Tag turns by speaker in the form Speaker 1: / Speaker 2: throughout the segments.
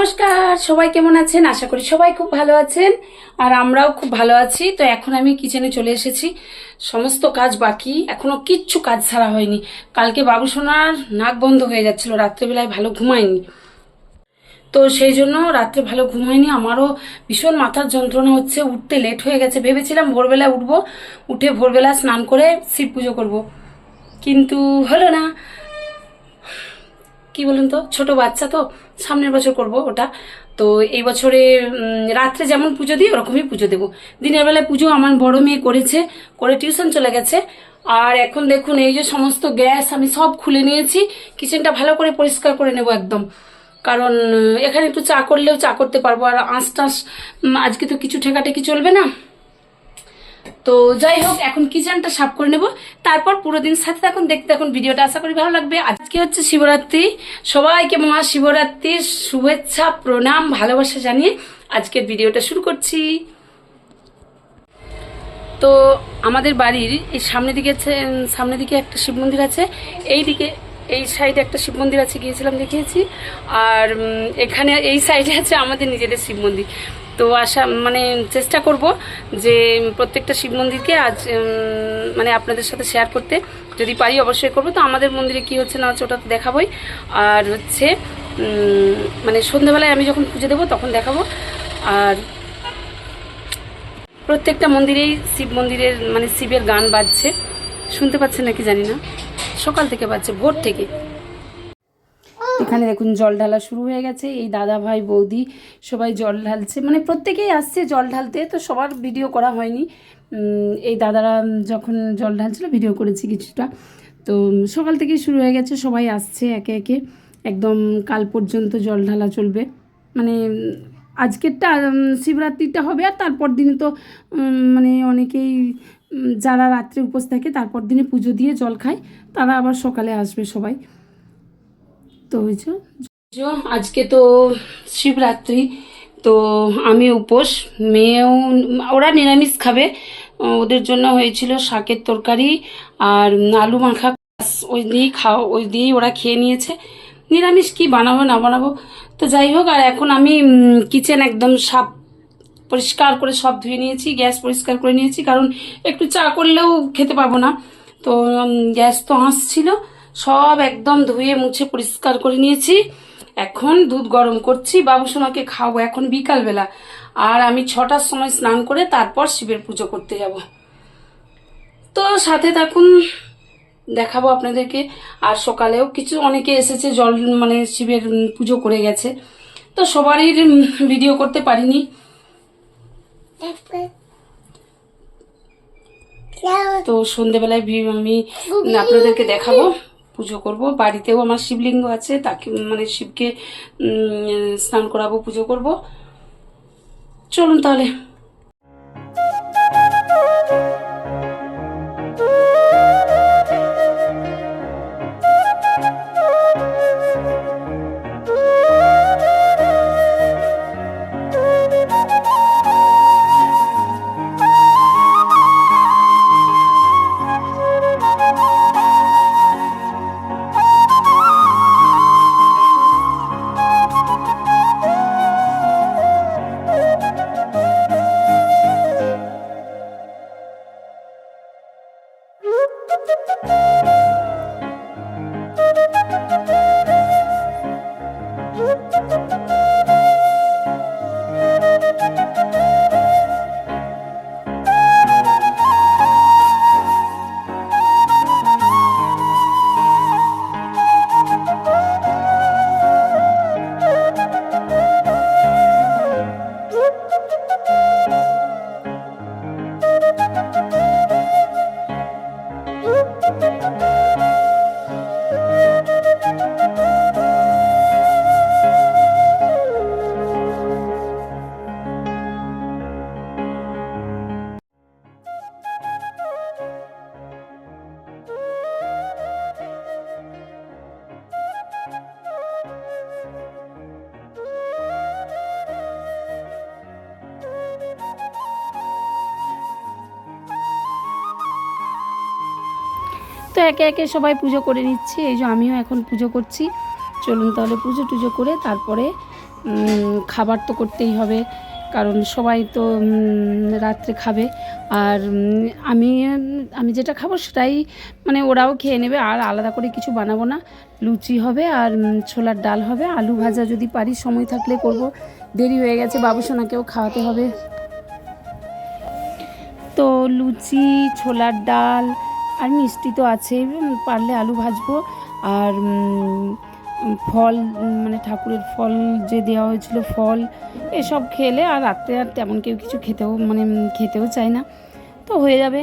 Speaker 1: নমস্কার, সবাই কেমন আছেন? আশা করি সবাই খুব ভালো আছেন। আর আমরাও খুব ভালো আছি। তো এখন আমি কিচেনে চলে এসেছি। সমস্ত কাজ বাকি। এখনও কিচ্ছু কাজ ছাড়া হয়নি। কালকে বাবু সোনার নাক বন্ধ হয়ে যাচ্ছিল। রাত্রেবেলায় ভালো ঘুমায়নি। তো সেই জন্য রাত্রে ভালো ঘুম হয়নি আমারও ভীষণ মাথার যন্ত্রণা হচ্ছে। উঠতে লেট হয়ে গেছে। ভেবেছিলাম ভোরবেলায় উঠবো। উঠে ভোরবেলা স্নান করে শিব পুজো করব। কিন্তু হলো না। কি বলুন তো? ছোট বাচ্চা তো, সামনের বছর করব ওটা। তো এই বছরে রাত্রে যেমন পুজো দিই, ওরকমই পুজো দেবো। দিনের বেলায় পুজো আমার বড় মেয়ে করেছে, করে টিউশন চলে গেছে। আর এখন দেখুন, এই যে সমস্ত গ্যাস আমি সব খুলে নিয়েছি, কিচেনটা ভালো করে পরিষ্কার করে নেব একদম। কারণ, এখানে একটু চা করলেও চা করতে পারব, আর আঁশ টাঁশ আজকে তো কিছু ঠেকাটেকি চলবে না। তো যাই হোক, এখন কিচেনটা সাফ করে নেব। তারপর পুরো দিন সাথে থাকুন, দেখতে থাকুন, ভিডিওটা আশা করি ভালো লাগবে। আজকে হচ্ছে শিবরাত্রি। সবাইকে মহা শিবরাত্রির শুভেচ্ছা, প্রণাম, ভালোবাসা জানিয়ে আজকের ভিডিওটা শুরু করছি। তো আমাদের বাড়ির এই সামনের দিকে সামনের দিকে একটা শিব মন্দির আছে। এই দিকে এই সাইডে একটা শিব মন্দির আছে, গিয়েছিলাম দেখিয়েছি। আর এখানে এই সাইডে আছে আমাদের নিজেদের শিব মন্দির। তো আশা মানে চেষ্টা করব যে প্রত্যেকটা শিব মন্দিরকে আজ মানে আপনাদের সাথে শেয়ার করতে। যদি পারি অবশ্যই করব। তো আমাদের মন্দিরে কি হচ্ছে না হচ্ছে ওটা তো দেখাবোই। আর হচ্ছে মানে সন্ধ্যাবেলায় আমি যখন পুজো দেবো তখন দেখাবো। আর প্রত্যেকটা মন্দিরেই শিব মন্দিরের মানে শিবের গান বাজছে। শুনতে পাচ্ছেন নাকি জানি না। সকাল থেকে বাজছে, ভোর থেকে। এখানে দেখুন জল ঢালা শুরু হয়ে গেছে। এই দাদা ভাই, বৌদি সবাই জল ঢালছে। মানে প্রত্যেকেই আসছে জল ঢালতে, তো সবার ভিডিও করা হয়নি। এই দাদারা যখন জল ঢালছিল ভিডিও করেছি কিছুটা। তো সকাল থেকেই শুরু হয়ে গেছে, সবাই আসছে একে একে। একদম কাল পর্যন্ত জল ঢালা চলবে। মানে আজকেরটা শিবরাত্রিটা হবে আর তারপর দিনে তো মানে অনেকেই যারা রাত্রে উপোস থাকে, তারপর দিনে পুজো দিয়ে জল খায়, তারা আবার সকালে আসবে সবাই। তো হয়েছে আজকে তো শিবরাত্রি, তো আমি উপোস, মেয়েও, ওরা নিরামিষ খাবে। ওদের জন্য হয়েছিল শাকের তরকারি আর আলু মাখা ওই দিয়েই খাওয়া, ওই দিয়েই ওরা খেয়ে নিয়েছে। নিরামিষ কি বানাবো, না বানাবো? তো যাই হোক, আর এখন আমি কিচেন একদম সাপ পরিষ্কার করে সব ধুয়ে নিয়েছি, গ্যাস পরিষ্কার করে নিয়েছি, কারণ একটু চা করলেও খেতে পারব না। তো গ্যাস তো আসছিল। সব একদম ধুয়ে মুছে পরিষ্কার করে নিয়েছি। এখন দুধ গরম করছি। বাবু সোনাকে খাওয়াবো এখন বিকালবেলা। আর আমি ছটার সময় স্নান করে তারপর শিবের পুজো করতে যাব। তো সাথে থাকুন, দেখাবো আপনাদেরকে। আর সকালেও কিছু অনেকে এসেছে, জল মানে শিবের পুজো করে গেছে। তো সবারই ভিডিও করতে পারিনি। তো সন্ধেবেলায় আমি আপনাদেরকে দেখাবো। পুজো করব। বাড়িতেও আমার শিবলিঙ্গ আছে, তাকে মানে শিবকে স্নান করাবো, পুজো করব। চলুন তাহলে। Thank you. একে একে সবাই পুজো করে নিচ্ছে, এই যে আমিও এখন পুজো করছি। চলুন তাহলে পুজো টুজো করে তারপরে খাবার তো করতেই হবে, কারণ সবাই তো রাত্রে খাবে। আর আমি আমি যেটা খাব সেটাই মানে ওরাও খেয়ে নেবে, আর আলাদা করে কিছু বানাবো না। লুচি হবে আর ছোলার ডাল হবে। আলু ভাজা যদি পারি, সময় থাকলে করব। দেরি হয়ে গেছে, বাবু সোনাকেও খাওয়াতে হবে। তো লুচি, ছোলার ডাল আর মিষ্টি তো আছেই পারলে আলু ভাজবো। আর ফল মানে ঠাকুরের ফল যে দেওয়া হয়েছিল, ফল, এসব খেলে আর রাত্রে আর তেমন কেউ কিছু খেতেও মানে খেতেও চায় না। তো হয়ে যাবে।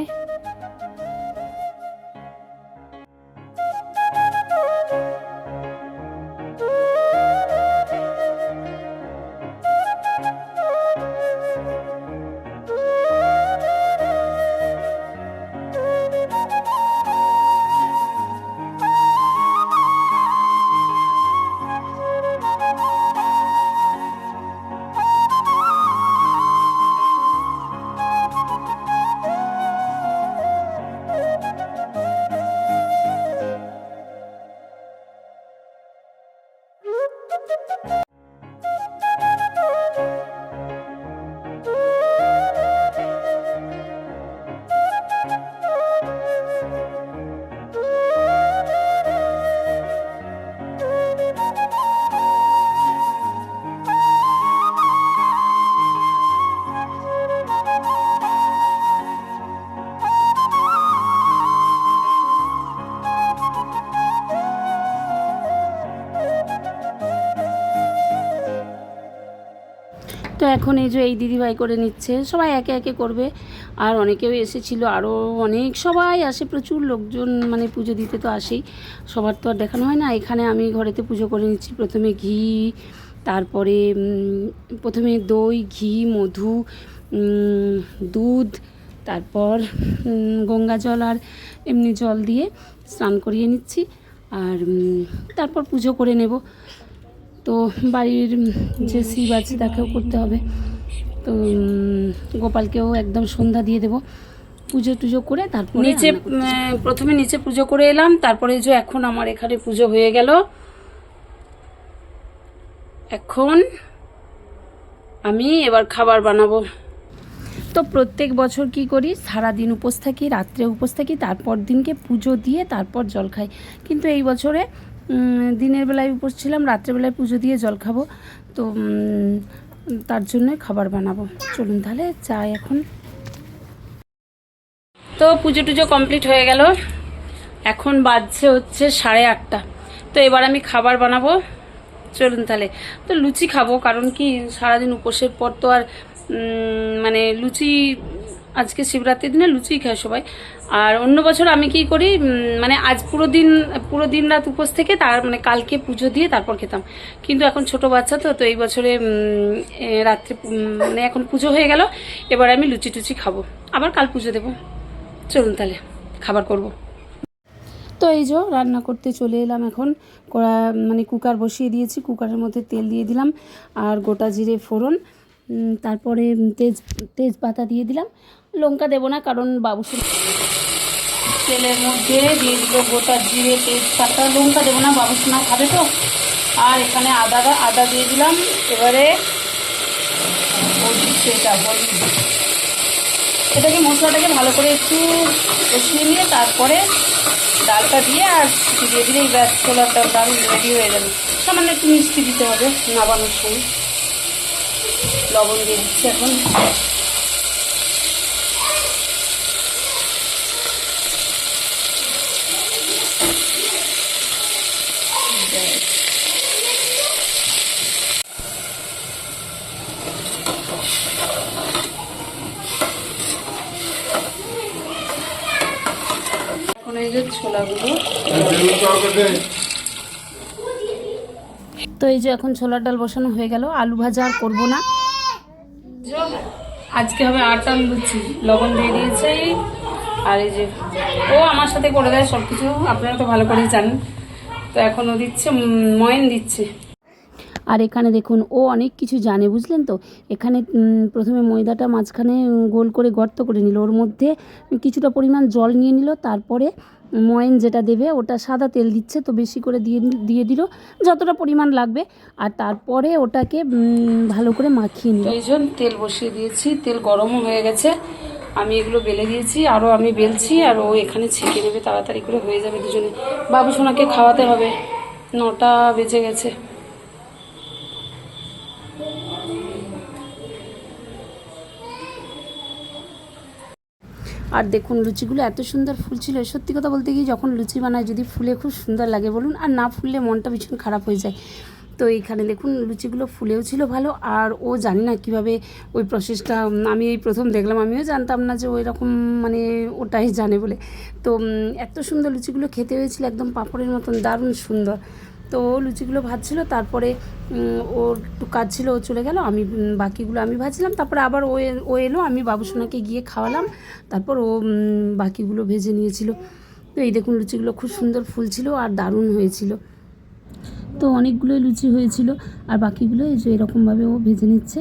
Speaker 1: এখন এই যে এই দিদিভাই করে নিচ্ছে, সবাই একে একে করবে। আর অনেকেও এসেছিল আরও অনেক সবাই আসে, প্রচুর লোকজন মানে পুজো দিতে তো আসেই। সবার তো আর দেখানো হয় না। এখানে আমি ঘরেতে পুজো করে নিচ্ছি, প্রথমে ঘি, তারপরে প্রথমে দই, ঘি, মধু দুধ, তারপর গঙ্গা জল আর এমনি জল দিয়ে স্নান করিয়ে নিচ্ছি। আর তারপর পুজো করে নেব। তো বাড়ির যে শিব আছে তাকেও করতে হবে। তো গোপালকেও একদম সন্ধ্যা দিয়ে দেব। পুজো টুজো করে তারপর নিচে প্রথমে নিচে পুজো করে এলাম তারপরে যে এখন আমার এখানে পুজো হয়ে গেল। এখন আমি এবার খাবার বানাবো। তো প্রত্যেক বছর কি করি? সারাদিন উপোস থাকি রাত্রে উপোস থাকি তারপর দিনকে পুজো দিয়ে তারপর জল খাই। কিন্তু এই বছরে দিনের বেলায় উপোস ছিলাম রাত্রেবেলায় পুজো দিয়ে জল খাব। তো তার জন্যই খাবার বানাবো। চলুন তাহলে যাই এখন। তো, পুজো টুজো কমপ্লিট হয়ে গেল। এখন বাজছে হচ্ছে সাড়ে আটটা। তো, এবার আমি খাবার বানাবো। চলুন তাহলে। তো, লুচি খাব, কারণ কি সারাদিন উপোসের পর তো আর মানে লুচি আজকে শিবরাত্রির দিনে লুচি খায় সবাই। আর অন্য বছর আমি কি করি মানে আজ পুরো দিন পুরো দিন রাত উপোস থেকে তার মানে কালকে পুজো দিয়ে তারপর খেতাম। কিন্তু এখন ছোট বাচ্চা তো তো এই বছরে রাত্রে মানে এখন পুজো হয়ে গেল, এবার আমি লুচি টুচি খাব। আবার কাল পুজো দেবো। চলুন তাহলে, খাবার করব। তো এই যে রান্না করতে চলে এলাম এখন। কড়া মানে কুকার বসিয়ে দিয়েছি, কুকারের মধ্যে তেল দিয়ে দিলাম, আর গোটা জিরে ফোড়ন তারপরে তেজ, তেজপাতা দিয়ে দিলাম লঙ্কা দেবো না, কারণ বাবু তেলের মধ্যে দিয়ে দিল গোটা জিরে, তেজপাতা। লঙ্কা দেবো না, বাবু সোনা খাবে তো। আর এখানে আদা আদা দিয়ে দিলাম। এবারে এটাকে মশলাটাকে ভালো করে একটু কষিয়ে নিয়ে তারপরে ডালটা দিয়ে আর দিয়ে দিলেই ব্যাস ছোলার ডাল ডাল রেডি হয়ে যাবে। সামান্য একটু মিষ্টি দিতে হবে, নাবানোর সময়। লবণ দিয়ে দিচ্ছি এখন। এখন এই যে ছোলাগুলো। তো এই যে এখন ছোলার ডাল বসানো হয়ে গেল আলু ভাজা আর করব না। আজকে হবে আটার লুচি লবণ দিয়ে দিয়েছে। আর এই যে ও আমার সাথে করে দেয় সব কিছু আপনারা তো ভালো করেই জানেন। তো এখন ও দিচ্ছে ময়ন দিচ্ছে। আর এখানে দেখুন, ও অনেক কিছু জানে, বুঝলেন তো? এখানে প্রথমে ময়দাটা মাঝখানে গোল করে গর্ত করে নিল। ওর মধ্যে কিছুটা পরিমাণ জল নিয়ে নিল, তারপরে ময়ন যেটা দেবে, ওটা সাদা তেল দিচ্ছে, তো বেশি করে দিয়ে দিয়ে দিল, যতটা পরিমাণ লাগবে। আর তারপরে ওটাকে ভালো করে মাখিয়ে নিল। এই জন্য তেল বসিয়ে দিয়েছি, তেল গরমও হয়ে গেছে। আমি এগুলো বেলে দিয়েছি, আরও আমি বেলছি, আর ও এখানে ছেঁকে নেবে, তাড়াতাড়ি করে হয়ে যাবে দুজনে। বাবু সোনাকে খাওয়াতে হবে, নটা বেজে গেছে। আর দেখুন, লুচিগুলো এত সুন্দর ফুল ছিল সত্যি কথা বলতে গিয়ে যখন লুচি বানায় যদি ফুলে খুব সুন্দর লাগে বলুন, আর না ফুললে মনটা ভীষণ খারাপ হয়ে যায়। তো এইখানে দেখুন, লুচিগুলো ফুলেও ছিল ভালো, আর ও জানি না কীভাবে ওই প্রসেসটা আমি এই প্রথম দেখলাম, আমিও জানতাম না যে ওই রকম মানে ওটাই জানে বলে। তো এত সুন্দর লুচিগুলো খেতে হয়েছিল, একদম পাঁপড়ের মতন, দারুণ সুন্দর। তো ও লুচিগুলো ভাজছিল, তারপরে ওর একটু কাজ ছিল, ও চলে গেল, আমি বাকিগুলো আমি ভাজলাম, তারপরে আবার ও ও এলো, আমি বাবুসোনাকে গিয়ে খাওয়ালাম, তারপর ও বাকিগুলো ভেজে নিয়েছিল। তো এই দেখুন লুচিগুলো খুব সুন্দর ফুলছিল আর দারুণ হয়েছিল। তো অনেকগুলোই লুচি হয়েছিল, আর বাকিগুলো এই যে এরকমভাবে ও ভেজে নিচ্ছে।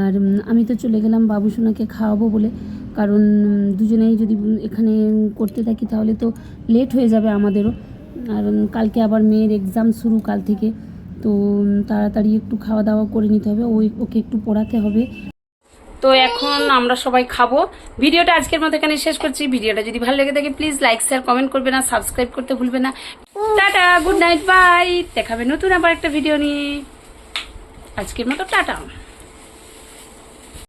Speaker 1: আর আমি তো চলে গেলাম বাবুসোনাকে খাওয়াবো বলে, কারণ দুজনেই যদি এখানে করতে থাকি তাহলে তো লেট হয়ে যাবে আমাদেরও। আর কালকে আবার মেয়ের এক্সাম শুরু কাল থেকে। তো তাড়াতাড়ি একটু খাওয়া দাওয়া করে নিতে হবে। ওই, ওকে একটু পড়াতে হবে। তো এখন আমরা সবাই খাব। ভিডিওটা আজকের মতো এখানে শেষ করছি। ভিডিওটা যদি ভালো লেগে থাকে প্লিজ লাইক শেয়ার কমেন্ট করবে না সাবস্ক্রাইব করতে ভুলবে না। টাটা গুড নাইট বাই দেখাবে নতুন আবার একটা ভিডিও নিয়ে। আজকের মতো টাটা।